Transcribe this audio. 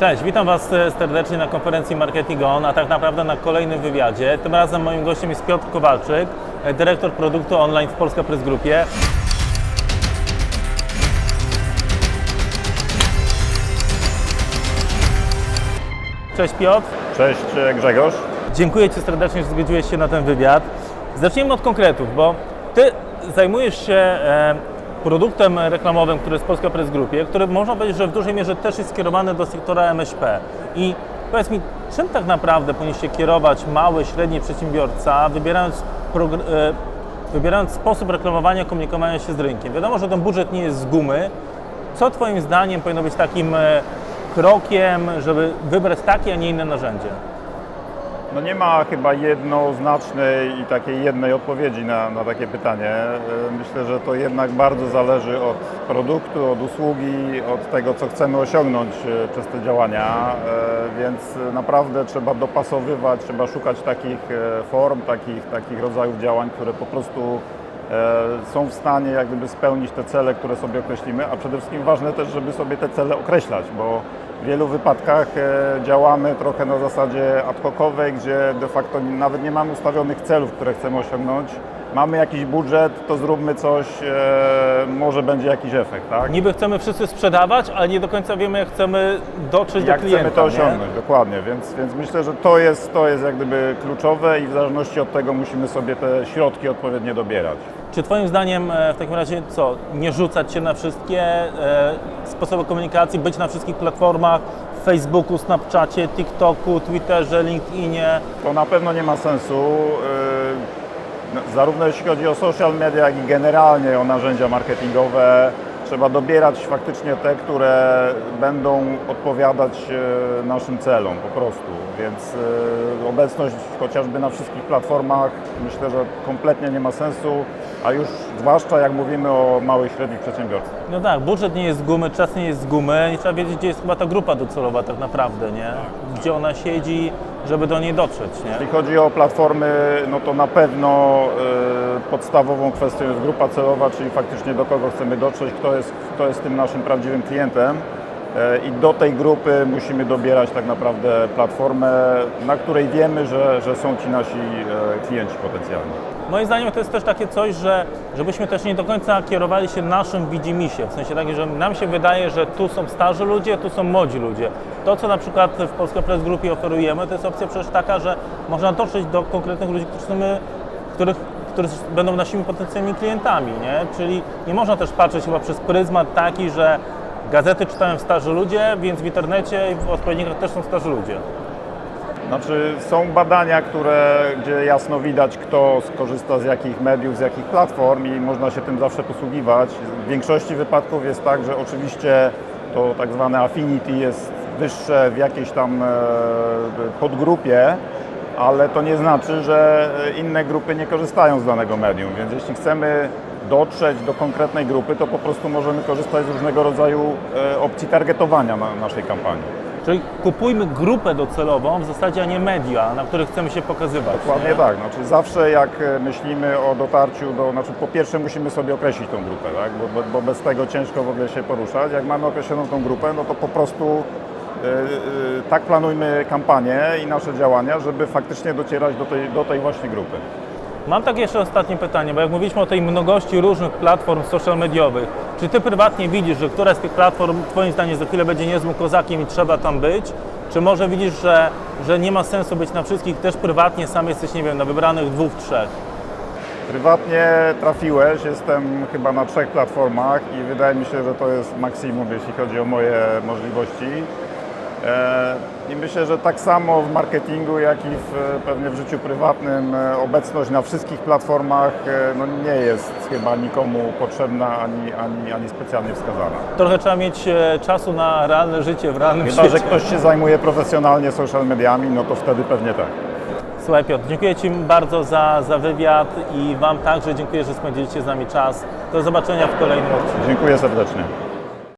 Cześć, witam Was e, serdecznie na konferencji Marketing On, a tak naprawdę na kolejnym wywiadzie. Tym razem moim gościem jest Piotr Kowalczyk, e, dyrektor produktu online w Polska Press Grupie. Cześć Piotr, Cześć Grzegorz. dziękuję Ci serdecznie, że zgodziłeś się na ten wywiad. Zacznijmy od konkretów, bo Ty zajmujesz się e, produktem reklamowym, który jest Polska Press Grupie, który można powiedzieć, że w dużej mierze też jest skierowany do sektora MŚP. I powiedz mi, czym tak naprawdę powinien się kierować mały, średni przedsiębiorca, wybierając, e, wybierając sposób reklamowania, komunikowania się z rynkiem? Wiadomo, że ten budżet nie jest z gumy. Co Twoim zdaniem powinno być takim e, krokiem, żeby wybrać takie, a nie inne narzędzie? No nie ma chyba jednoznacznej i takiej jednej odpowiedzi na, na takie pytanie. E, Myślę, że to jednak bardzo zależy od produktu, od usługi, od tego, co chcemy osiągnąć e, przez te działania, E, więc naprawdę trzeba dopasowywać, trzeba szukać takich form, takich, takich rodzajów działań, które po prostu są w stanie jak gdyby spełnić te cele, które sobie określimy, a przede wszystkim ważne też, żeby sobie te cele określać, bo w wielu wypadkach e, działamy trochę na zasadzie ad hocowej, gdzie de facto nawet nie mamy ustawionych celów, które chcemy osiągnąć. Mamy jakiś budżet, to zróbmy coś, e, może będzie jakiś efekt, tak? Niby chcemy wszyscy sprzedawać, ale nie do końca wiemy, jak chcemy dotrzeć Jak do klienta. chcemy to nie? osiągnąć, dokładnie, więc, więc myślę, że to jest, to jest jak gdyby kluczowe i w zależności od tego musimy sobie te środki odpowiednio dobierać. Czy Twoim zdaniem e, w takim razie co, nie rzucać się na wszystkie e, sposoby komunikacji, być na wszystkich platformach, Facebooku, Snapchacie, TikToku, Twitterze, LinkedInie? To na pewno nie ma sensu. Zarówno jeśli chodzi o social media, jak i generalnie o narzędzia marketingowe, trzeba dobierać faktycznie te, które będą odpowiadać yy, naszym celom po prostu. Więc yy, obecność chociażby na wszystkich platformach myślę, że kompletnie nie ma sensu, a już zwłaszcza jak mówimy o małych i średnich przedsiębiorcach. No tak, budżet nie jest z gumy, czas nie jest z gumy i trzeba wiedzieć, gdzie jest chyba ta grupa docelowa tak naprawdę, nie? Gdzie ona siedzi, żeby do niej dotrzeć, nie? Jeśli chodzi o platformy, no to na pewno y, podstawową kwestią jest grupa celowa, czyli faktycznie do kogo chcemy dotrzeć, kto jest, kto jest tym naszym prawdziwym klientem. I do tej grupy musimy dobierać tak naprawdę platformę, na której wiemy, że, że są ci nasi y, klienci potencjalni. Moim zdaniem to jest też takie coś, że żebyśmy też nie do końca kierowali się naszym widzimisię. W sensie takim, że nam się wydaje, że tu są starzy ludzie, tu są młodzi ludzie. To, co na przykład w Polska Press Grupie oferujemy, to jest opcja przecież taka, że można dotrzeć do konkretnych ludzi, którzy, są, których, którzy będą naszymi potencjalnymi klientami, nie? Czyli nie można też patrzeć chyba przez pryzmat taki, że gazety czytają starzy ludzie, więc w internecie i w odpowiednikach też są starzy ludzie. Znaczy są badania, które, gdzie jasno widać, kto skorzysta z jakich mediów, z jakich platform i można się tym zawsze posługiwać. W większości wypadków jest tak, że oczywiście to tak zwane affinity jest wyższe w jakiejś tam e, podgrupie, ale to nie znaczy, że inne grupy nie korzystają z danego medium, więc jeśli chcemy dotrzeć do konkretnej grupy, to po prostu możemy korzystać z różnego rodzaju e, opcji targetowania na naszej kampanii. Czyli kupujmy grupę docelową w zasadzie, a nie media, na których chcemy się pokazywać. Dokładnie nie? tak. Znaczy zawsze jak e, myślimy o dotarciu do, znaczy po pierwsze musimy sobie określić tą grupę, tak? bo, bo, bo bez tego ciężko w ogóle się poruszać. Jak mamy określoną tą grupę, no to po prostu e, e, tak planujmy kampanię i nasze działania, żeby faktycznie docierać do tej, do tej właśnie grupy. Mam takie jeszcze ostatnie pytanie, bo jak mówiliśmy o tej mnogości różnych platform social mediowych, czy Ty prywatnie widzisz, że która z tych platform Twoim zdaniem za chwilę będzie niezłym kozakiem i trzeba tam być? Czy może widzisz, że, że nie ma sensu być na wszystkich, też prywatnie sam jesteś, nie wiem, na wybranych dwóch, trzech? Prywatnie trafiłeś, jestem chyba na trzech platformach i wydaje mi się, że to jest maksimum, jeśli chodzi o moje możliwości. E, I myślę, że tak samo w marketingu, jak i w, pewnie w życiu prywatnym e, obecność na wszystkich platformach e, no, nie jest chyba nikomu potrzebna ani, ani, ani specjalnie wskazana. Trochę trzeba mieć e, czasu na realne życie w realnym Chyba, świecie. że ktoś się zajmuje profesjonalnie social mediami, no to wtedy pewnie tak. Słuchaj Piotr, dziękuję Ci bardzo za, za wywiad i Wam także dziękuję, że spędziliście z nami czas. Do zobaczenia w kolejnym odcinku. Dziękuję serdecznie.